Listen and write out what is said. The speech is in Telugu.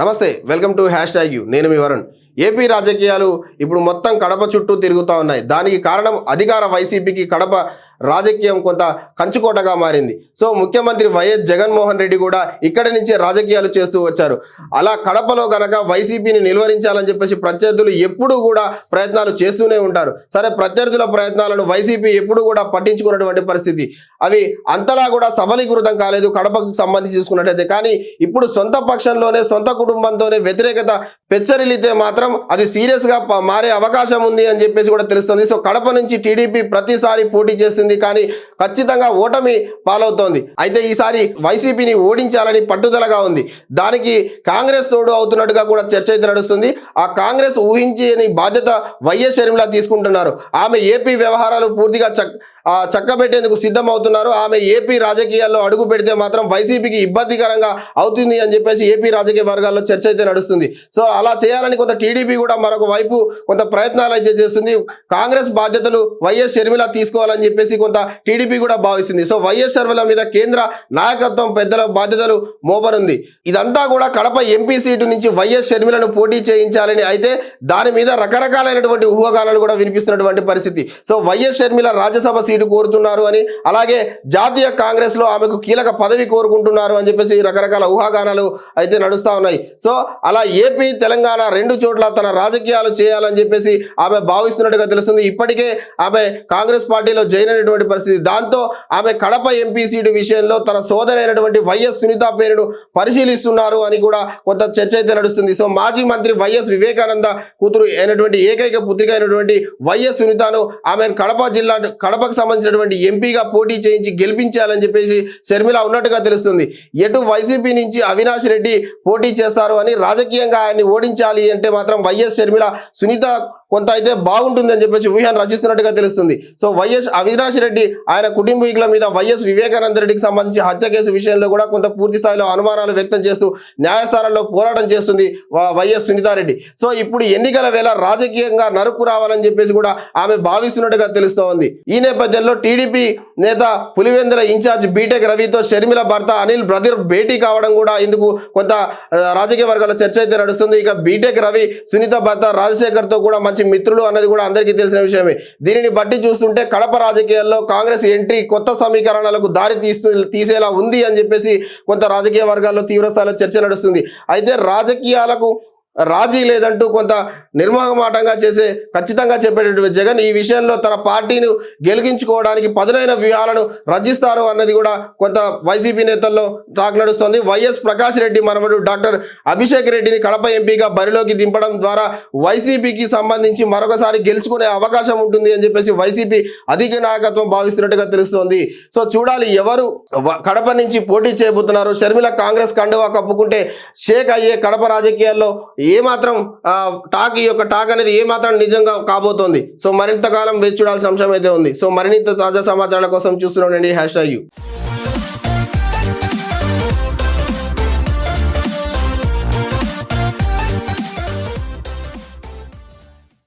నమస్తే welcome to hash tag U. నేను మీ వరుణ్. ఏపీ రాజకీయాలు ఇప్పుడు మొత్తం కడప చుట్టూ తిరుగుతూ ఉన్నాయి. దానికి కారణం అధికార వైసీపీకి కడప రాజకీయం కొంత కంచుకోటగా మారింది. సో ముఖ్యమంత్రి వైఎస్ జగన్మోహన్ రెడ్డి కూడా ఇక్కడి నుంచే రాజకీయాలు చేస్తూ వచ్చారు. అలా కడపలో గనక వైసీపీని నిలువరించాలని చెప్పేసి ప్రత్యర్థులు ఎప్పుడూ కూడా ప్రయత్నాలు చేస్తూనే ఉంటారు. సరే ప్రత్యర్థుల ప్రయత్నాలను వైసీపీ ఎప్పుడూ కూడా పట్టించుకున్నటువంటి పరిస్థితి అవి అంతలా కూడా సఫలీకృతం కాలేదు కడపకు సంబంధించి చూసుకున్నట్టయితే. కానీ ఇప్పుడు సొంత పక్షంలోనే సొంత కుటుంబంతోనే వ్యతిరేకత పెచ్చరిల్లితే మాత్రం అది సీరియస్గా మారే అవకాశం ఉంది అని చెప్పేసి కూడా తెలుస్తుంది. సో కడప నుంచి టీడీపీ ప్రతిసారి పోటీ చేస్తుంది కానీ ఖచ్చితంగా ఓటమి పాలవుతోంది. అయితే ఈసారి వైసీపీని ఓడించాలని పట్టుదలగా ఉంది. దానికి కాంగ్రెస్ తోడు అవుతున్నట్టుగా కూడా చర్చ అయితే నడుస్తుంది. ఆ కాంగ్రెస్ ఊహించని బాధ్యత వైఎస్ షర్మిల తీసుకుంటున్నారు. ఆమె ఏపీ వ్యవహారాలు పూర్తిగా చక్ చక్కబెట్టేందుకు సిద్ధం అవుతున్నారు ఆమె ఏపీ రాజకీయాల్లో అడుగు పెడితే మాత్రం వైసీపీకి ఇబ్బందికరంగా అవుతుంది అని చెప్పేసి ఏపీ రాజకీయ వర్గాల్లో చర్చ అయితే నడుస్తుంది. సో అలా చేయాలని కొంత టీడీపీ కూడా మరొక వైపు కొంత ప్రయత్నాలు అయితే చేస్తుంది. కాంగ్రెస్ బాధ్యతలు వైఎస్ షర్మిల తీసుకోవాలని చెప్పేసి కొంత టీడీపీ కూడా భావిస్తుంది. సో వైఎస్ షర్మిల మీద కేంద్ర నాయకత్వం పెద్దల బాధ్యతలు మోపనుంది. ఇదంతా కూడా కడప ఎంపీ సీటు నుంచి వైఎస్ షర్మిలను పోటీ చేయించాలని అయితే దాని మీద రకరకాలైనటువంటి ఊహగానాలు కూడా వినిపిస్తున్నటువంటి పరిస్థితి. So YS Sharmila Rajya Sabha seat కోరుతున్నారు అని అలాగే జాతీయ కాంగ్రెస్లో ఆమెకు కీలక పదవి కోరుకుంటున్నారు అని చెప్పేసి రకరకాల ఊహాగానాలు అయితే నడుస్తూ ఉన్నాయి. సో అలా ఏపీ తెలంగాణ రెండు చోట్ల తన రాజకీయాలు చేయాలని చెప్పేసి ఆమె భావిస్తున్నట్టుగా తెలుస్తుంది. ఇప్పటికే ఆమె కాంగ్రెస్ పార్టీలో జాయిన్ అయినటువంటి పరిస్థితి. దాంతో ఆమె కడప ఎంపీ సీటు విషయంలో తన సోదరైనటువంటి వైఎస్ సునీత పేరును పరిశీలిస్తున్నారు అని కూడా కొంత చర్చ అయితే నడుస్తుంది. సో మాజీ మంత్రి వైఎస్ వివేకానంద కూతురు అయినటువంటి ఏకైక పుత్రిక అయినటువంటి వైఎస్ సునీతను ఆమె కడప జిల్లా కడపకు సంబంధించినటువంటి ఎంపీగా పోటీ చేయించి గెలిపించాలని చెప్పేసి షర్మిల ఉన్నట్టుగా తెలుస్తుంది. ఎటు వైసీపీ నుంచి అవినాష్ రెడ్డి పోటీ చేస్తారు అని రాజకీయంగా ఆయన్ని ఓడించాలి అంటే మాత్రం వైఎస్ షర్మిల సునీత కొంత అయితే బాగుంటుందని చెప్పేసి ఊహను రచిస్తున్నట్టుగా తెలుస్తుంది. సో వైఎస్ అవినాష్ రెడ్డి ఆయన కుటుంబీకుల మీద వైఎస్ వివేకానంద రెడ్డికి సంబంధించి హత్య కేసు విషయంలో కూడా కొంత పూర్తి స్థాయిలో అనుమానాలు వ్యక్తం చేస్తూ న్యాయస్థానంలో పోరాటం చేస్తుంది వైఎస్ సునీతారెడ్డి సో ఇప్పుడు ఎన్నికల వేళ రాజకీయంగా నరుకు రావాలని చెప్పేసి కూడా ఆమె భావిస్తున్నట్టుగా తెలుస్తోంది ఈ నేపథ్యంలో టీడీపీ నేత పులివెందుల ఇన్ఛార్జ్ బీటెక్ రవితో షర్మిల భర్త అనిల్ బ్రదర్ భేటీ కావడం కూడా ఇందుకు కొంత రాజకీయ వర్గాల చర్చ అయితే నడుస్తుంది. ఇక బీటెక్ రవి సునీత భర్త రాజశేఖర్తో కూడా మంచి మిత్రులు అన్నది కూడా అందరికీ తెలిసిన విషయమే. దీనిని బట్టి చూస్తుంటే కడప రాజకీయాల్లో కాంగ్రెస్ ఎంట్రీ కొత్త సమీకరణలకు దారి తీస్తూ తీసేలా ఉంది అని చెప్పేసి కొంత రాజకీయ వర్గాల్లో తీవ్రస్థాయిలో చర్చ నడుస్తుంది. అయితే రాజకీయాలకు రాజీ లేదంటూ కొంత నిర్మోహమాటంగా చేసే ఖచ్చితంగా చెప్పేటటువంటి జగన్ ఈ విషయంలో తన పార్టీని గెలిగించుకోవడానికి పదునైన వ్యూహాలను రచిస్తారు అన్నది కూడా కొంత వైసీపీ నేతల్లో టాక్ నడుస్తోంది. వైఎస్ ప్రకాష్ రెడ్డి మనవడు డాక్టర్ అభిషేక్ రెడ్డిని కడప ఎంపీగా బరిలోకి దింపడం ద్వారా వైసీపీకి సంబంధించి మరొకసారి గెలుచుకునే అవకాశం ఉంటుంది అని చెప్పేసి వైసీపీ అధిక నాయకత్వం భావిస్తున్నట్టుగా తెలుస్తోంది. సో చూడాలి ఎవరు కడప నుంచి పోటీ చేయబోతున్నారు. షర్మిల కాంగ్రెస్ కండువా కప్పుకుంటే షేక్ అయ్యే కడప రాజకీయాల్లో ఏమాత్రం టాక్ ఈ యొక్క టాక్ అనేది ఏమాత్రం నిజంగా కాబోతోంది. సో మరింత కాలం వేచి చూడాల్సిన అంశం అయితే ఉంది. సో మరిన్ని తాజా సమాచారాల కోసం చూస్తున్నాండి హ్యాష్ ట్యాగ్ యూ.